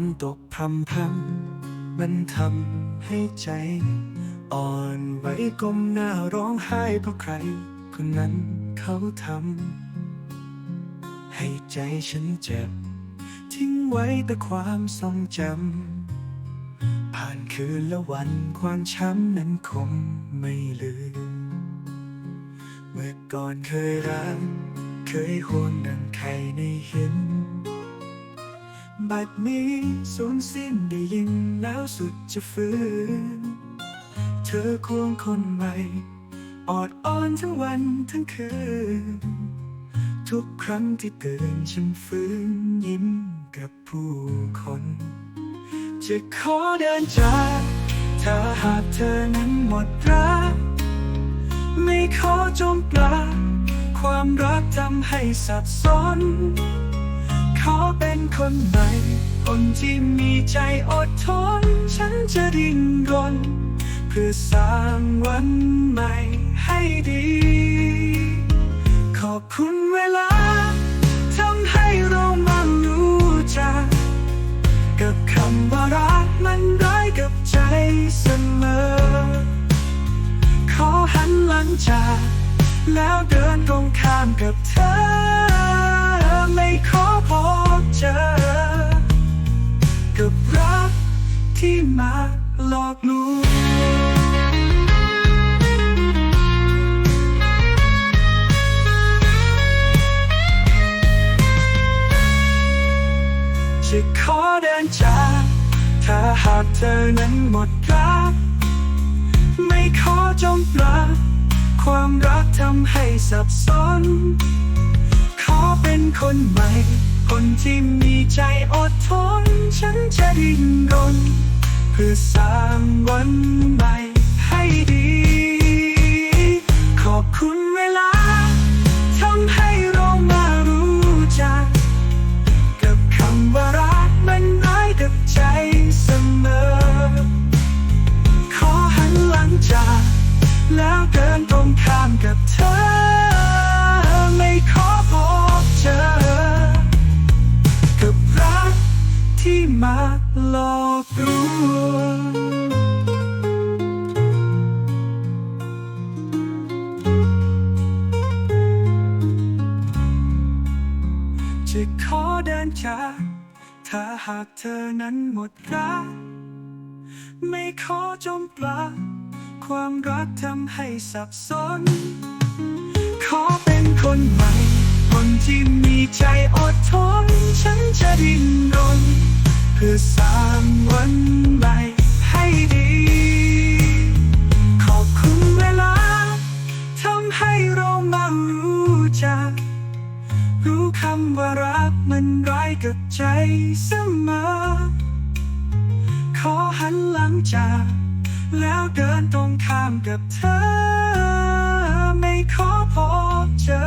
นตกพรำพรำมันทำให้ใจ อ่อนไหวก้มหน้าร้องไห้เพราะใคร คนนั้นเขาทำให้ใจฉันเจ็บ ทิ้งไว้แต่ความทรงจำ ผ่านคืนและวันความช้ำนั้นคงไม่ลืม เมื่อก่อนเคยรัก เคยห่วงดังใครในเห็น บัดนี้สูญสิ้นได้ยินแล้วสุดจะฟื้น เธอควงคนใหม่ ออดอ้อนทั้งวันทั้งคืน ทุกครั้งที่ตื่นฉันฟื้นยิ้มกับผู้คน จะขอเดินจากถ้าหากเธอนั้นหมดรัก ไม่ขอจมปลาความรักทำให้สับสน อเป็นคนใหม่ คนที่มีใจอดทน ฉันจะดิ้นรน เพื่อสร้างวันใหม่ให้ดี ขอบคุณเวลาทำให้เรามารู้จักกับคำว่ารักมันร้ายกับใจเสมอ ขอหันหลังจาก แล้วเดินตรงข้ามกับเธอ อกลวงจะขอเดินจากถ้าหากเธอนั้นหมดรัก ไม่ขอจมปลักความรักทำให้สับสน ขอเป็นคนใหม่ คนที่มีใจอดทน ฉันจะดิ้นรน พื่อสร้างวันใหม่ให้ดี ขอบคุณเวลาทำให้เรามารู้จัก กับคำว่ารักมันร้ายกับใจเสมอ ขอหันหลังจาก แล้วเดินตรงข้ามกับเธอ อกลวงจะขอเดินจากถ้าหากเธอนั้นหมดรัก ไม่ขอจมปลักความรักทำให้สับสน ขอเป็นคนใหม่ คนที่มีใจอดทน ฉันจะดิ้นรนเพื่อสา งวันใหม่ให้ดี ขอบคุณเวลาทำให้เรามารู้จัก รู้คำว่ารักมันร้ายกับใจเสมอ ขอหันหลังจาก แล้วเดินตรงข้ามกับเธอ ไม่ขอพบเจอ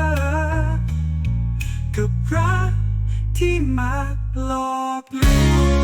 กับรักที่มาหลอกลวง